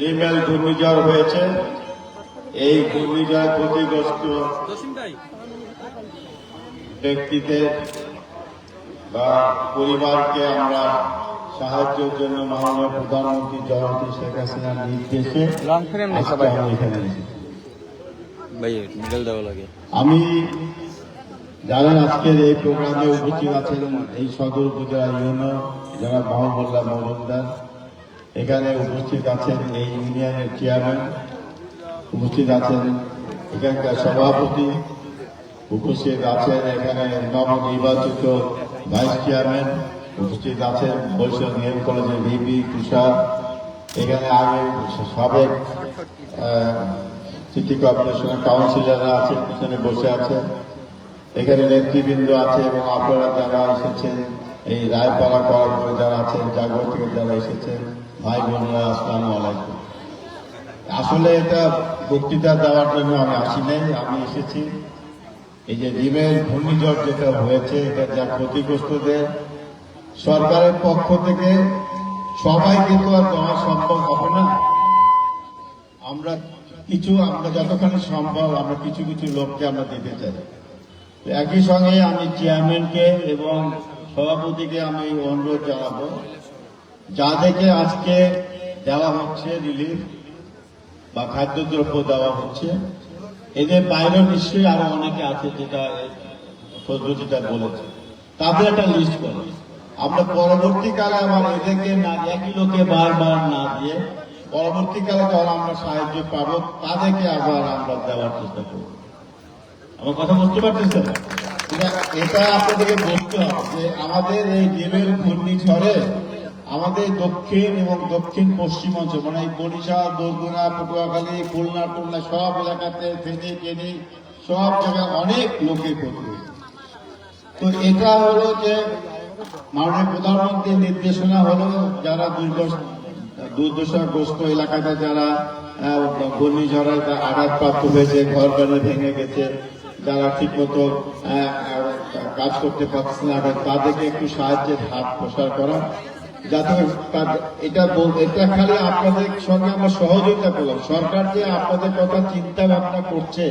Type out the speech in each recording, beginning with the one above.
রিমেল ঘূর্ণিঝড় হয়েছে। এই ঘূর্ণিঝড় ক্ষতিগ্রস্ত ব্যক্তিদের বা পরিবারকে আমরা সাহায্যের জন্য মাননীয় প্রধানমন্ত্রী জয়ন্তী শেখ হাসিনার নির্দেশে আমি জানেন আজকের এই প্রোগ্রামে উপস্থিত আছেন এই সদর উপজেলা ইউনো যারা মোহাম্মদুল্লাহ মজুমদার। এখানে উপস্থিত আছেন এই ইউনিয়নের চেয়ারম্যান। উপস্থিত আছেন এখানকার সভাপতি। উপস্থিত আছেন এখানে নবনির্বাচিত ভাইস চেয়ারম্যান। উপস্থিত আছেন বরিশাল নিয়ম কলেজের ভিপি তুষার, এখানে আমি সাবেক সিটি কর্পোরেশনের কাউন্সিলররা আছেন, পিছনে বসে আছেন। এখানে নেতৃবৃন্দ আছে এবং আপনারা যারা এসেছেন, এই রায়পাড়া করার যারা আছেন, জাগর থেকে যারা এসেছেন, ভাই বোনেরা, আসসালামু আলাইকুম। আসলে এটা বক্তৃতা দেওয়ার জন্য আমি আসি নাই, আমি এসেছি। এই যে ডিমের ঘূর্ণিঝড় যেটা হয়েছে, এটা যা ক্ষতিগ্রস্তদের সরকারের পক্ষ থেকে সবাইকে তো আর দেওয়া সম্ভব হবে না। আমরা কিছু, আমরা যতখানি সম্ভব, আমরা কিছু কিছু লোককে আমরা দিতে চাই। একই সঙ্গে আমি চেয়ারম্যানকে এবং সভাপতিকে আমি অনুরোধ জানাব যাদেরকে আজকে দেওয়া হচ্ছে রিলিফ বা খাদ্যদ্রব্য দেওয়া হচ্ছে। এদের বাইরেও নিশ্চয়ই আরও অনেকে আছে যেটা পদ্ধতিটা বলেছে। তাদের একটা লিস্ট করে। আমরা পরবর্তীকালে আবার এদেরকে না, একই লোকে বারবার না দিয়ে পরবর্তীকালে যখন আমরা সাহায্য পাবো, তাদেরকে আবার আমরা দেওয়ার চেষ্টা করব। আমার কথা বুঝতে পারতেছেন? এটা- আপনাদেরকে বলতে যে আমাদের এই ডিমের ঘূর্ণিঝড়ে আমাদের দক্ষিণ এবং দক্ষিণ পশ্চিম অঞ্চল মানে এই বরিশাল, বরগুনা, পটুয়াখালী, খুলনা টুলনা সব এলাকাতে ফেনী টেনি সব জায়গায় অনেক লোকের ক্ষতি তো এটা হলো যে মাননীয় প্রধানমন্ত্রীর নির্দেশনা হলো যারা দুর্দশাগ্রস্ত এলাকাতে যারা ঘূর্ণিঝড়ে আঘাতপ্রাপ্ত হয়েছে ঘর বাড়ি ভেঙে গেছে যারা ঠিকমতো আহ, আহ, কাজ করতে পারছে না তাদেরকে একটু সাহায্যের হাত প্রসার করা। যাতে এটা এটা খালি আপনাদের সঙ্গে আমরা সহযোগিতা করলাম। সরকার যে আপনাদের কথা চিন্তা ভাবনা করছে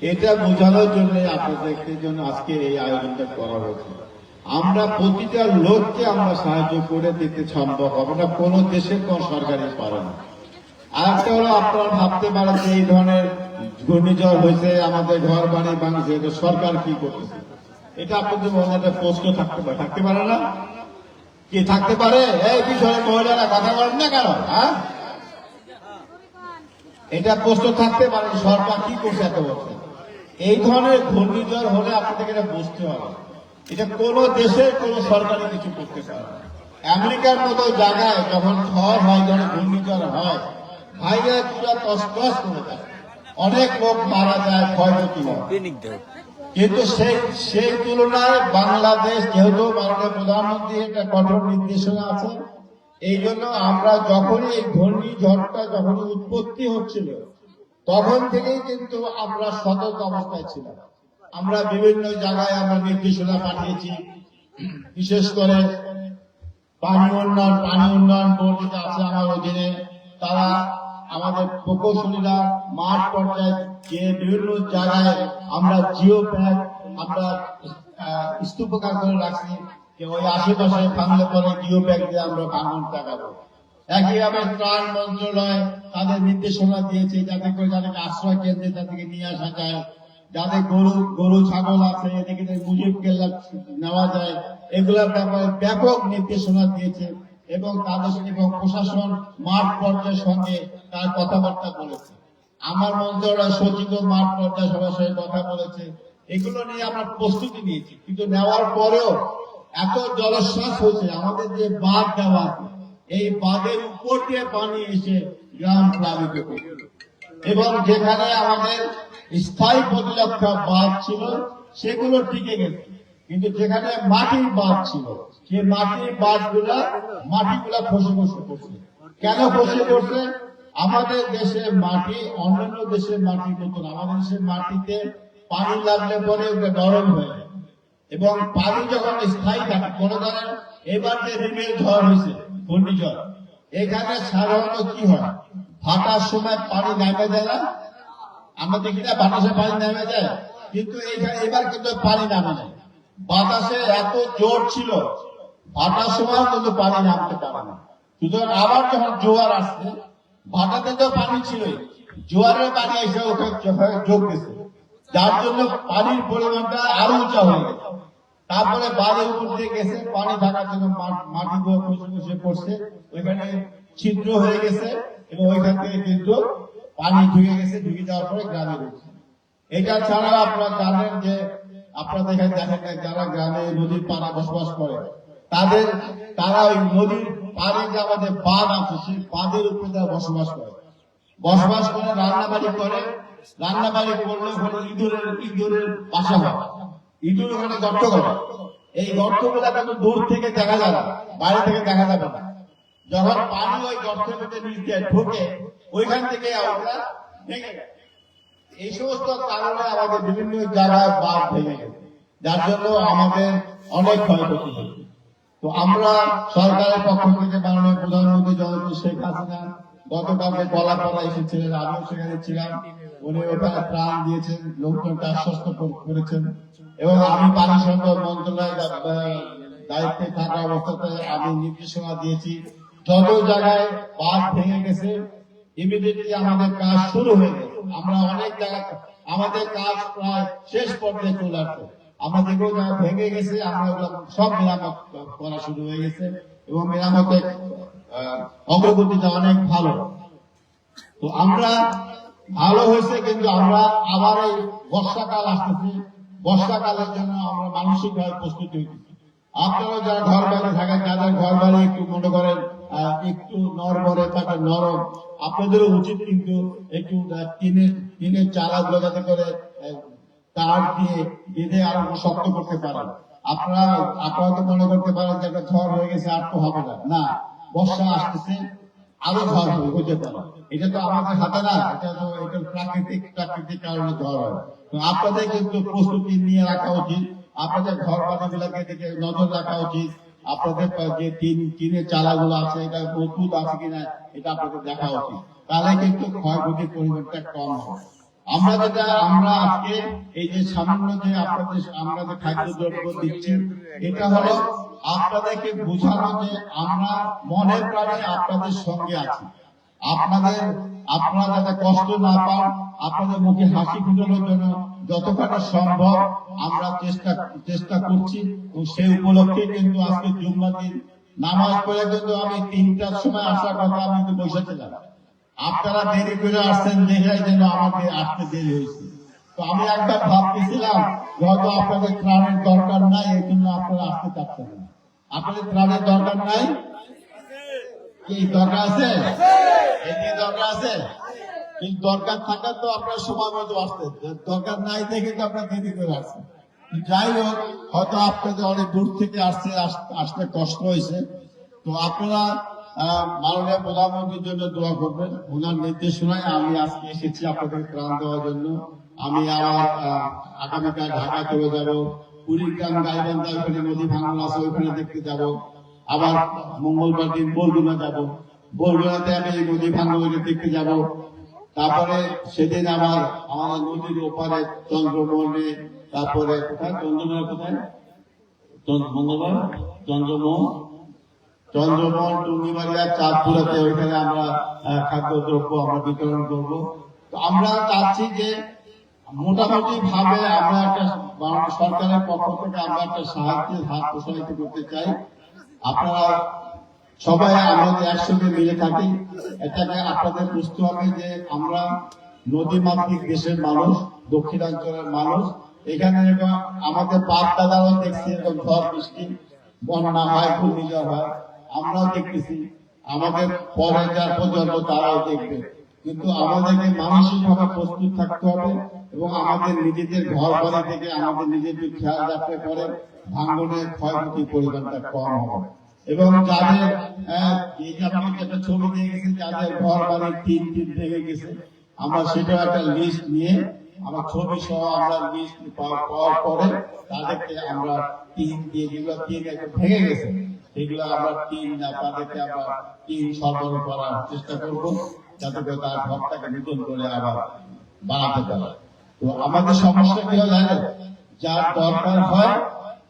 এটা বোঝানোর জন্য আপনাদের জন্য আজকে এই আয়োজনটা করা হয়েছে। আমরা প্রতিটা লোককে আমরা সাহায্য করে দিতে সম্ভব হবে না। কোন দেশের কোন সরকারই পারে না। আরেকটা হলো আপনারা ভাবতে পারেন যে এই ধরনের ঘূর্ণিঝড় হয়েছে, আমাদের ঘর বাড়ি ভাঙছে, এটা সরকার কি করতেছে? এটা আপনাদের মনে একটা প্রশ্ন থাকতে পারে। থাকতে পারে না? কি থাকতে পারে? এই বিষয়ে মহিলারা কথা বলেন না কেন? হ্যাঁ? এটা প্রশ্ন থাকতে পারে সরকার কি করছে এত বছর? এই ধরনের ঘূর্ণিঝড় হলে আপনাদেরকে এটা বুঝতে হবে। এটা কোন দেশের কোন সরকারি কিছু করতে পারে আমেরিকার মতো জায়গায় যখন ঝড় হয়, যখন ঘূর্ণিঝড় হয়, ভাইরা পুরো তসতস করে যায় অনেক লোক মারা যায়, ক্ষয়ক্ষতি হয়। কিন্তু সেই সেই তুলনায় বাংলাদেশ যেহেতু মাননীয় প্রধানমন্ত্রী, একটা কঠোর নির্দেশনা আছে। এই জন্য আমরা যখনই এই ঘূর্ণিঝড়টা যখনই উৎপত্তি হচ্ছিল, তখন থেকেই কিন্তু আমরা সতর্ক অবস্থায় ছিলাম। আমরা বিভিন্ন জায়গায় আমরা নির্দেশনা পাঠিয়েছি। বিশেষ করে পানি উন্নয়ন পানি উন্নয়ন বোর্ড যেটা আছে আমার অধীনে তারা আমাদের প্রকৌশলীরা মাঠ পর্যায়ে যে বিভিন্ন জায়গায় আমরা জিও প্যাক আমরা স্তূপকার করে রাখছি, যে ওই আশেপাশে ভাঙলে পরে জিও প্যাক দিয়ে আমরা ভাঙন টাকাবো একইভাবে ত্রাণ মন্ত্রণালয় তাদের নির্দেশনা দিয়েছে, যাতে করে যাদেরকে আশ্রয় কেন্দ্রে তাদেরকে নিয়ে আসা যায়। যাদের গরু গরু, ছাগল আছে, এদিকে মুজিব কেল্লা নেওয়া যায়, এগুলোর ব্যাপারে ব্যাপক নির্দেশনা দিয়েছে এবং তাদের এবং প্রশাসন মাঠ পর্যায়ের সঙ্গে তার কথাবার্তা বলেছে। আমার মন্ত্রণালয় সচিব মাঠ পর্যায়ে সবার সঙ্গে কথা বলেছে। এগুলো নিয়ে আমরা প্রস্তুতি নিয়েছি। কিন্তু নেওয়ার পরেও এত জলশ্বাস হয়েছে, আমাদের যে বাঁধ দেওয়া আছে, এই বাঁধের উপর দিয়ে পানি এসে গ্রাম প্লাবিত এবং যেখানে আমাদের স্থায়ী প্রতিরক্ষা বাঁধ ছিল, সেগুলো টিকে গেছে। কিন্তু যেখানে মাটির বাঁধ ছিল, সেই মাটির বাঁধগুলা মাটিগুলা খসে খসে পড়ছে। কেন খসে পড়ছে? আমাদের দেশের মাটি, অন্যান্য দেশের মাটির মতন আমাদের দেশের মাটিতে পানি লাগলে পরে ওটা নরম হয়ে এবং পানি যখন স্থায়ী থাকে কোনো ধরেন এবার যে রিমের ঝড় হয়েছে, ঘূর্ণিঝড়, এখানে সাধারণত কি হয়? ফাটার সময় পানি নামে না আমরা দেখি না বাতাসে পানি নামে যায়, কিন্তু এইখানে এবার কিন্তু পানি নামে নাই। বাতাসে এত জোর ছিল ভাটার সময় কিন্তু পানি নামতে পারে না। সুতরাং আবার যখন জোয়ার আসছে ভাটাতে তো পানি ছিলই, জোয়ারের পানি এসে ওখানে যোগ দিছে। যার জন্য পানির পরিমাণটা আরও উঁচা হয়ে গেছে। তারপরে বাড়ির উপর দিয়ে গেছে, পানি থাকার জন্য মাটি খসে খসে পড়ছে। ওইখানে ছিদ্র হয়ে গেছে এবং ওইখান থেকে কিন্তু পানি ঢুকে গেছে, ঢুকে যাওয়ার পরে গ্রামে ঢুকছে। এটা ছাড়া আপনারা জানেন যে আপনারা দেখেন দেখেন যারা গ্রামে নদীর পাড়ে বসবাস করে, তাদের, তারা ওই নদীর পাড়ে যে আমাদের বাঁধ আছে, সেই বাঁধের উপরে তারা বসবাস করে। বসবাস করে রান্না বাড়ি করে। রান্না বাড়ি করলে ওখানে ইঁদুরের ইঁদুরের বাসা হয়। ইঁদুর ওখানে গর্ত করে। এই গর্তগুলা দূর থেকে দেখা না, বাইরে থেকে দেখা যাবে না। যখন পানি ওই গর্তের মধ্যে নিচ দিয়ে ঢোকে, ওইখান থেকে আমরা ভেঙে এই সমস্ত কারণে আমাদের বিভিন্ন জায়গায় বাঁধ ভেঙে যার জন্য আমাদের অনেক ক্ষয়ক্ষতি হয়েছে। তো আমরা সরকারের পক্ষ থেকে মাননীয় প্রধানমন্ত্রী জনতা শেখ হাসিনা গতকালকে কলাপাড়া এসেছিলেন, আমিও সেখানে ছিলাম। উনি ওখানে প্রাণ দিয়েছেন লোকজনকে আশ্বস্ত করেছেন। এবং আমি পানি সম্পদ মন্ত্রণালয়ের দায়িত্বে থাকা অবস্থাতে আমি নির্দেশনা দিয়েছি যত জায়গায় বাঁধ ভেঙে গেছে। ইমিডিয়েটলি আমাদের কাজ শুরু হয়ে গেছে আমরা অনেক জায়গা আমাদের কাজ প্রায় শেষ পর্যায়ে চলে আসছে। যেগুলো জায়গা ভেঙে গেছে, আমরা সব মেরামত করা শুরু হয়ে গেছে এবং মেরামতের অগ্রগতিটা অনেক ভালো। তো আমরা ভালো হয়েছে কিন্তু আমরা আবার এই বর্ষাকাল আসতেছি। বর্ষাকালের জন্য আমরা মানসিক ভাবে প্রস্তুতি হইতেছি আপনারা যারা ঘর বাড়ি থাকেন, যাদের ঘর বাড়ি একটু মনে করেন একটু নরবরে থাকে নরম। আপনাদেরও উচিত কিন্তু একটু টিনের টিনের চালাগুলো যাতে করে তার দিয়ে বেঁধে আরও শক্ত করতে পারেন। আপনারা আপনারা তো মনে করতে পারেন যে একটা ঝড় হয়ে গেছে, আর তো হবে না। না, বর্ষা আসতেছে, আরও ঝড় হবে হতে পারে এটা তো আমাদের হাতে না, এটা তো, এটা প্রাকৃতিক প্রাকৃতিক কারণে ঝড় হয়। তো আপনাদের কিন্তু প্রস্তুতি নিয়ে রাখা উচিত। আপনাদের ঘর বাড়িগুলোকে দিকে নজর রাখা উচিত। আপনাদের যে টিন টিনের চালাগুলো আছে, এটা মজবুত আছে কিনা, এটা আপনাদের দেখা উচিত। তাহলে কিন্তু ক্ষয়ক্ষতির পরিমাণটা কম হবে। আমরা যেটা আমরা আজকে এই যে সামান্য যে আপনাদের আমরা যে খাদ্য দ্রব্য দিচ্ছি, এটা হলো আপনাদেরকে বোঝানো যে আমরা মনের প্রাণে আপনাদের সঙ্গে আছি। আপনাদের, আপনারা যাতে কষ্ট না পান, আপনাদের মুখে হাসি ফুটানোর জন্য যতখানি সম্ভব আমরা চেষ্টা চেষ্টা করছি। এবং সেই উপলক্ষে কিন্তু আজকে জুম্মা দিন, নামাজ পড়ে কিন্তু আমি তিনটার সময় আসার কথা আমি কিন্তু বসেছিলাম। আপনারা দেরি করে আসছেন দেখে যেন আমাদের আসতে দেরি হয়েছে। তো আমি একবার ভাবতেছিলাম, হয়তো আপনাদের ত্রাণের দরকার নাই এই জন্য আপনারা আসতে চাচ্ছেন না। আপনাদের ত্রাণের দরকার নাই? কি দরকার আছে? কি দরকার আছে? কিন্তু দরকার থাকার তো আপনার সময় মতো আসতে। দরকার নাই দেখে তো আপনার দেরি করে আসছেন। যাই হোক হয়তো আপনাদের অনেক দূর থেকে আসছে আসতে কষ্ট হয়েছে। তো আপনারা মাননীয় প্রধানমন্ত্রীর জন্য দোয়া করবেন। ওনার নির্দেশনায় আমি আজকে এসেছি আপনাদের ত্রাণ দেওয়ার জন্য। আমি আহ, আগামীকাল ঢাকা চলে যাব। কুড়িগ্রাম গাইবান্ধা ওইখানে নদী ভাঙন আছে ওইখানে দেখতে যাব। আবার মঙ্গলবার দিন বরগুনা যাব। বরগুনাতে আমি নদী ভাঙন দেখতে যাব। তারপরে সেদিন আমার আমাদের নদীর ওপারে চন্দ্রমোহনে, তারপরে কোথায়? চন্দ্রমোহন কোথায়? মঙ্গলবার? চন্দ্রমোহন? চন্দ্রমোহন টুঙ্গিবাড়িয়া চাঁদপুরাতে ওইখানে আমরা খাদ্যদ্রব্য আমরা বিতরণ করব। তো আমরা চাচ্ছি যে মোটামুটি ভাবে আমরা একটা সরকারের পক্ষ থেকে আমরা একটা সাহায্যের হাত প্রসারিত করতে চাই। আপনারা সবাই আমাদের একসঙ্গে মিলে থাকি। এটাকে আপনাদের বুঝতে হবে যে আমরা নদী মাতৃক দেশের মানুষ, দক্ষিণাঞ্চলের মানুষ। এখানে আমাদের পাপ দাদারাও দেখছি এরকম ঝড় বৃষ্টি, বন্যা হয়, ঘূর্ণিঝড় হয়। আমরাও দেখতেছি। আমাদের পরে যার প্রজন্ম তারাও দেখবে। কিন্তু আমাদেরকে মানসিক ভাবে প্রস্তুত থাকতে হবে এবং আমাদের নিজেদের ঘর বাড়ি থেকে আমাদের নিজেদের খেয়াল রাখতে পারে ভাঙ্গনের ক্ষয়ক্ষতির পরিমাণটা কম হবে। এবং যাদের আহ, এই যে আপনি একটা ছবি দিয়ে গেছেন যাদের ঘর বাড়ি তিন তিন থেকে গেছে আমরা সেটাও একটা লিস্ট নিয়ে আমার ছবি সহ আমরা লিস্ট পাওয়ার পরে তাদেরকে আমরা টিন দিয়ে যেগুলো টিন একটু ভেঙে গেছে সেগুলো আমরা টিন না তাদেরকে আমরা টিন সরবরাহ করার চেষ্টা করব। যাতে করে তার ঘরটাকে নতুন করে আবার বানাতে পারে। তো আমাদের সমস্যা কি জানেন? যার দরকার হয়,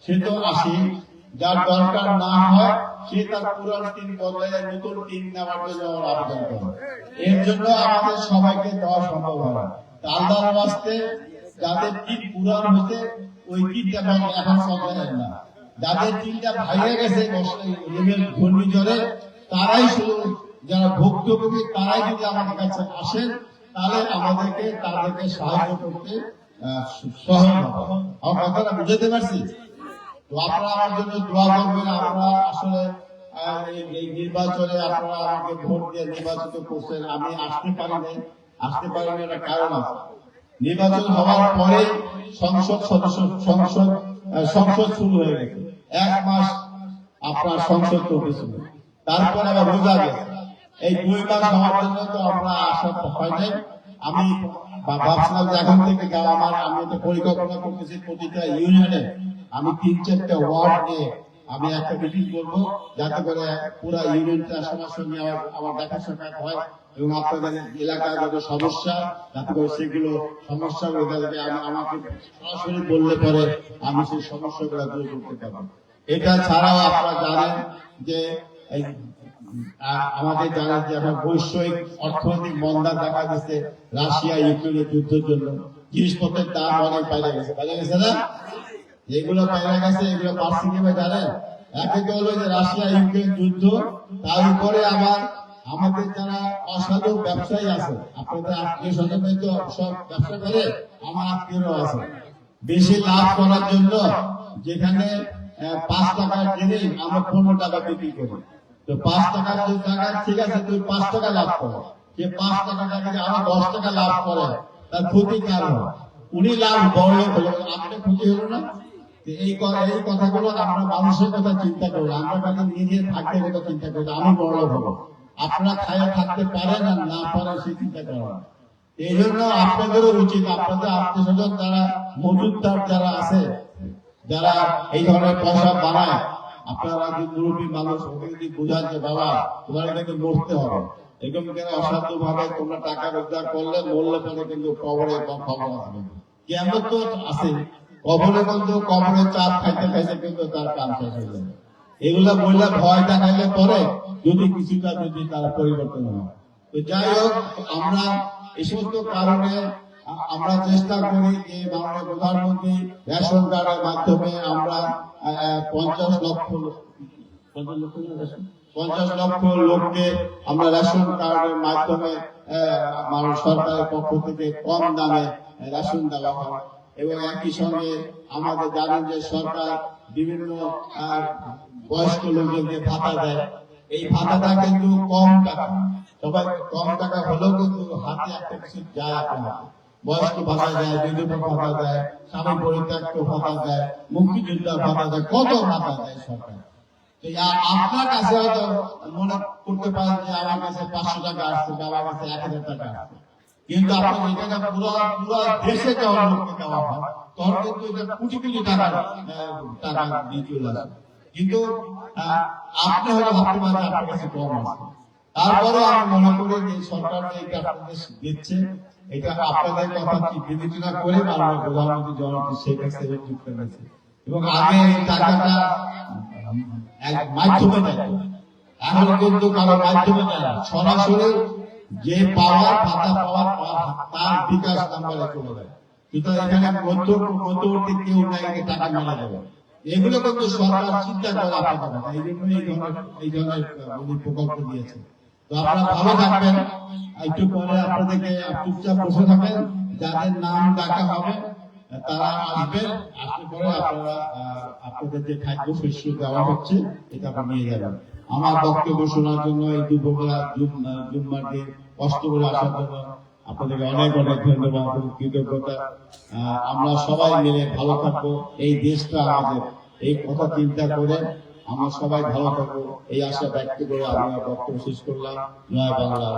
সে তো আসি। যার দরকার না হয়, সে তার পুরান টিন বদলে নতুন টিন নেওয়ার জন্য আবেদন করে। এর জন্য আমাদের সবাইকে দেওয়া সম্ভব হয় না। আল্লাহর বাস্তে যাদের টিন পুরান হতে ওই টিনটা এখন- এখন বদলায় না। যাদের টিনটা ভাইয়ে গেছে ঘূর্ণিঝড়ে, তারাই শুধু যারা ভুক্তভোগী, তারাই যদি আমাদের কাছে আসেন তাহলে আমাদেরকে তাদেরকে সাহায্য করতে নির্বাচন হওয়ার পরে সংসদ সদস্য, সংসদ সংসদ শুরু হয়ে গেছে। এক মাস আপনার সংসদ চলতেছিল তারপর আবার বোঝা গেছে। এই দুই মাস হওয়ার জন্য তো আমরা তো হয় নাই। আমি ভাবছিলাম যে এখন থেকে আমার, আমি একটা পরিকল্পনা করতেছি প্রতিটা ইউনিয়নে আমি তিন চারটা ওয়ার্ড নিয়ে আমি একটা মিটিং করব, যাতে করে পুরা ইউনিয়নটা সবার সঙ্গে আমার আমার দেখা সাক্ষাৎ হয় এবং আপনাদের এলাকার যত সমস্যা, যাতে করে সেগুলো সমস্যাগুলো আমি আমাকে সরাসরি বললে পরে আমি সেই সমস্যাগুলো দূর করতে পারব। এটা ছাড়াও আপনারা জানেন যে এই আমাদের জানা যে এখন বৈষয়িক অর্থনৈতিক মন্দা দেখা গেছে রাশিয়া, ইউক্রেনের যুদ্ধের জন্য। জিনিসপত্রের দাম অনেক বাইরে গেছে। বাইরে গেছে না? যেগুলো বাইরে গেছে, এগুলো পার্সি কীভাবে জানেন? একে হলো যে রাশিয়া, ইউক্রেন যুদ্ধ, তার উপরে আবার আমাদের যারা অসাধু ব্যবসায়ী আছে, আপনাদের আত্মীয় স্বজনে তো সব ব্যবসা করে, আমার আত্মীয়রাও আছে। বেশি লাভ করার জন্য যেখানে পাঁচ টাকার জিনিস আমরা পনেরো টাকা বিক্রি করি। তো পাঁচ টাকা দুই টাকা, ঠিক আছে তুই পাঁচ টাকা লাভ করো। যে পাঁচ টাকা টাকা আরও দশ টাকা লাভ করে, তার ক্ষতি কার উনি লাভ বড় হলো আপনি ক্ষতি হলো না? এই এই কথাগুলো আমরা মানুষের কথা চিন্তা করি, আমরা খালি নিজের থাকতে কথা চিন্তা করি আমি বড় হব। আপনারা খায়া থাকতে পারেন আর না পারেন সেই চিন্তা করা এই জন্য আপনাদেরও উচিত, আপনাদের আত্মীয় স্বজন যারা মজুদার যারা আছে, যারা এই ধরনের পয়সা বানায় আপনারা যে মুরব্বী মানুষ যদি বোঝান যে বাবা, তোমার এটাকে মরতে হবে। এরকম কেন অসাধ্য ভাবে তোমরা টাকা রোজগার করলে মরলে পরে কিন্তু কবরে খবর আসবে কেমন তো আছে। কবরে কিন্তু কবরে চাপ খাইতে খাইতে কিন্তু তার কাম শেষ হয়ে যাবে। এগুলা বললে ভয় দেখাইলে পরে যদি কিছুটা যদি তার পরিবর্তন হয়। তো যাই হোক, আমরা এই সমস্ত কারণে আমরা চেষ্টা করি যে মাননীয় প্রধানমন্ত্রী রেশন কার্ডের মাধ্যমে আমরা পঞ্চাশ লক্ষ লোককে আমরা রেশন কার্ডের মাধ্যমে সরকারের পক্ষ থেকে কম দামে রেশন দেওয়া হয়। এবং একই সঙ্গে আমাদের জানেন যে সরকার বিভিন্ন বয়স্ক লোকজনকে ভাতা দেয়। এই ভাতাটা কিন্তু কম টাকা। সবাই কম টাকা হলেও কিন্তু হাতে একটা কিছু যায় আপনার। বয়স্ক ভাতা দেয় বিধবা ভাতা দেয় স্বামী পরিত্যক্ত ভাতা দেয় মুক্তিযোদ্ধা ভাতা দেয় কত ভাতা দেয় সরকার? আপনার কাছে হয়তো মনে করতে পারেন যে আমার কাছে পাঁচশো টাকা আসছে বা আমার কাছে এক হাজার টাকা আসছে। কিন্তু আপনার এই টাকা পুরো পুরো দেশে যখন লোককে দেওয়া হয়। তখন কিন্তু এটা কোটি কোটি টাকা আহ, টাকা দিয়ে চলে আসে কিন্তু আপনি হয়তো ভাবতে পারেন আপনার কাছে কম আছে তারপরে আমি মনে করি যে সরকার যে এটা আপনাদের দিচ্ছে এটা আপনাদের কথা কি? বিবেচনা করে মাননীয় প্রধানমন্ত্রী শেখ হাসিনা এবং আগে এই টাকাটা এক মাধ্যমে দেয় এখন কিন্তু কারও মাধ্যমে দেয় সরাসরি যে পাওয়ার পাওয়ার তার বিকাশ নাম্বারে চলে যায়। সুতরাং এখানে মধ্যবর্তী কেউ নাই টাকা মেলা যাবে এগুলো কিন্তু সরকার চিন্তা করে আপনাদের এই জন্য এই ধরনের এই ধরনের প্রকল্প দিয়েছেন। আপনারা ভালো থাকবেন। একটু পরে আপনাদেরকে চুপচাপ বসে যাদের নাম ডাকা হবে, তারা পরে আপনারা আপনাদের যে খাদ্য শস্য দেওয়া হচ্ছে, এটা নিয়ে যাবেন আমার বক্তব্য শোনার জন্য এই দুপুরবেলা জুম্মাকে কষ্ট করে আসার জন্য আপনাদেরকে অনেক অনেক ধন্যবাদ এবং কৃতজ্ঞতা। আমরা সবাই মিলে ভালো থাকব। এই দেশটা আমাদের। এই কথা চিন্তা করে আমরা সবাই ভালো থাকব। এই আশা ব্যক্ত করে আমি বক্তব্য শেষ করলাম। বাংলা